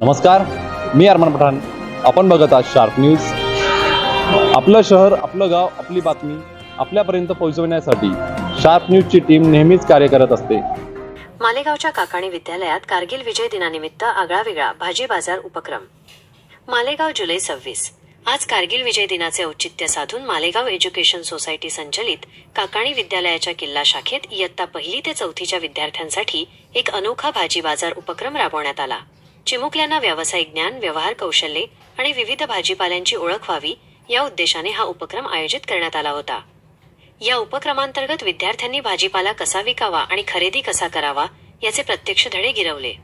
नमस्कार मी अरमान पठाण. आपण बघत आहात शार्प न्यूज आपलं शहर आपलं गाव आपली बातमी आपल्यापर्यंत पोहोचवण्यासाठी शार्प न्यूजची टीम नेहमीच कार्य करत असते. मालेगावच्या काकाणी विद्यालयात कारगिल विजय दिनानिमित्त आगळा वेगळा भाजी बाजार उपक्रम. मालेगाव जुलै सव्वीस. आज कारगिल विजय दिनाचे औचित्य साधून मालेगाव एज्युकेशन सोसायटी संचलित काकाणी विद्यालयाच्या किल्ला शाखेत इयत्ता पहिली ते चौथीच्या विद्यार्थ्यांसाठी एक अनोखा भाजी बाजार उपक्रम राबवण्यात आला. चिमुकल्यांना व्यावसायिक ज्ञान व्यवहार कौशल्ये आणि विविध भाजीपाल्यांची ओळख व्हावी या उद्देशाने हा उपक्रम आयोजित करण्यात आला होता. या उपक्रमांतर्गत विद्यार्थ्यांनी भाजीपाला कसा विकावा आणि खरेदी कसा करावा याचे प्रत्यक्ष धडे गिरवले.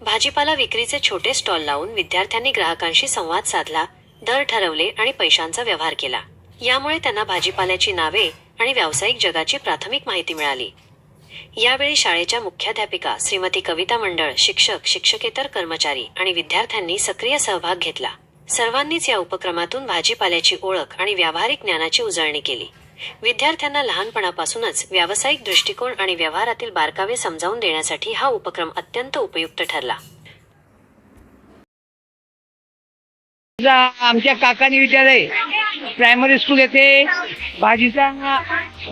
भाजीपाला विक्रीचे छोटे स्टॉल लावून विद्यार्थ्यांनी ग्राहकांशी संवाद साधला दर ठरवले आणि पैशांचा व्यवहार केला. यामुळे त्यांना भाजीपाल्याची नावे आणि व्यावसायिक जगाची प्राथमिक माहिती मिळाली. यावेळी शाळेच्या मुख्याध्यापिका श्रीमती कविता मंडळ शिक्षक शिक्षकेतर कर्मचारी आणि विद्यार्थ्यांनी सक्रिय सहभाग घेतला. सर्वांनीच या उपक्रमातून भाजीपाल्याची ओळख आणि व्यावहारिक ज्ञानाची उजळणी केली. विद्यार्थ्यांना लहानपणापासूनच व्यावसायिक दृष्टिकोन आणि व्यवहारातील बारकावे समजावून देण्यासाठी हा उपक्रम अत्यंत उपयुक्त ठरला. आमच्या काकानी विद्यालय प्रायमरी स्कूल येथे भाजीचा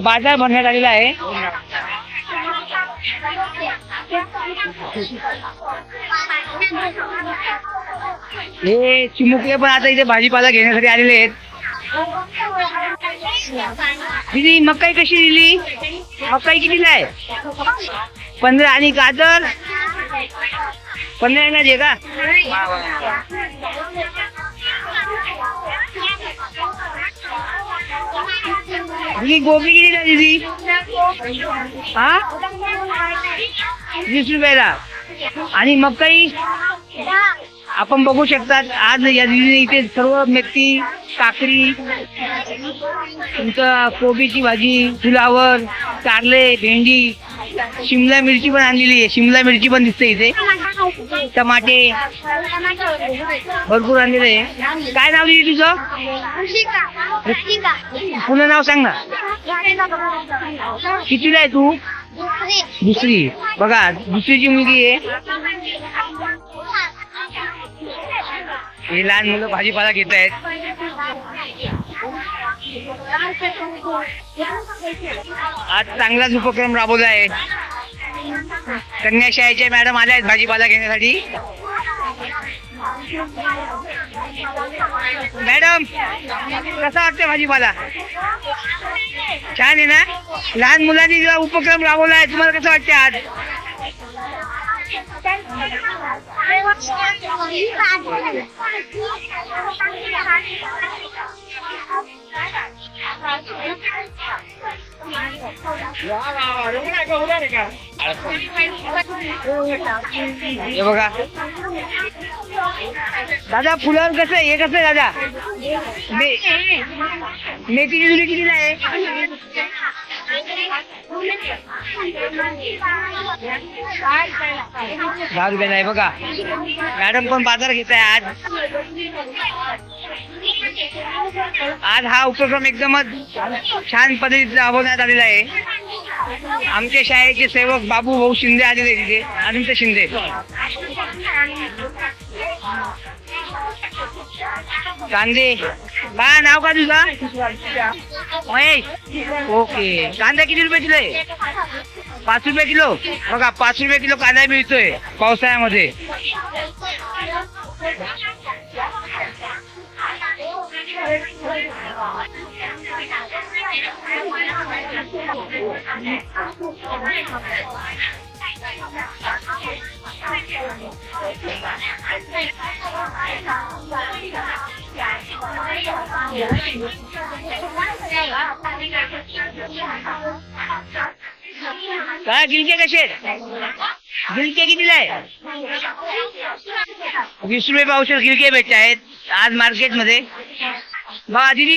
बाजार भरण्यात आलेला आहे. हे चिमुकले पण आता इथे भाजीपाला घेण्यासाठी आलेले आहेत. दिदी मकाई कशी दिली? मकाई कितीला आहे? पंधरा आणि गाजर? पंधरा येणार आहे का? ही गोबी किती आहे हा? वीस रुपयाला. आणि मग काही आपण बघू शकतात आज या दिदीने इथे सर्व मेथी काकडी तुमचं कोबीची भाजी फुलावर कारले भेंडी शिमला मिरची पण आणलेली आहे. शिमला मिरची पण दिसते इथे. टमाटे. भरपूर आणलेलं आहे. काय नाव लिहिली तुझं? पुन्हा नाव सांग ना. कितीला आहे तू? दुसरी. बघा दुसरीची मुलगी आहे. हे लहान मुलं भाजीपाला घेत आहेत आज चांगलाच उपक्रम राबवला आहे. कन्या मॅडम आल्या आहेत भाजीपाला घेण्यासाठी. मॅडम कसा वाटते भाजीपाला? छान आहे ना? लहान मुलांनी जेव्हा उपक्रम राबवला आहे तुम्हाला कसं वाटते आज? हे बघा. दादा फुलावर कसं आहे? हे कसं आहे दादा? मे मेथीची जुडी कितीला आहे? दहा रुपयाला आहे बघा. मॅडम पण बाजार घेत आहे आज. आज हा उपक्रम एकदमच छान पद्धतीने राबवण्यात आलेला आहे. आमच्या शाळेचे सेवक बाबू भाऊ शिंदे आलेले आहेत तिथे अनंत शिंदे. कांदे. बा नाव का तुझा? महेश. ओके. कांदा किती रुपये किलो आहे? पाच रुपये किलो? बघा पाच रुपये किलो कांदा मिळतोय पावसाळ्यामध्ये. काय गिलके कसे आहेत? गिलके कितीला आहे वीस रुपये पावशेर गिलके भेटत आहेत आज मार्केटमध्ये बा दिदी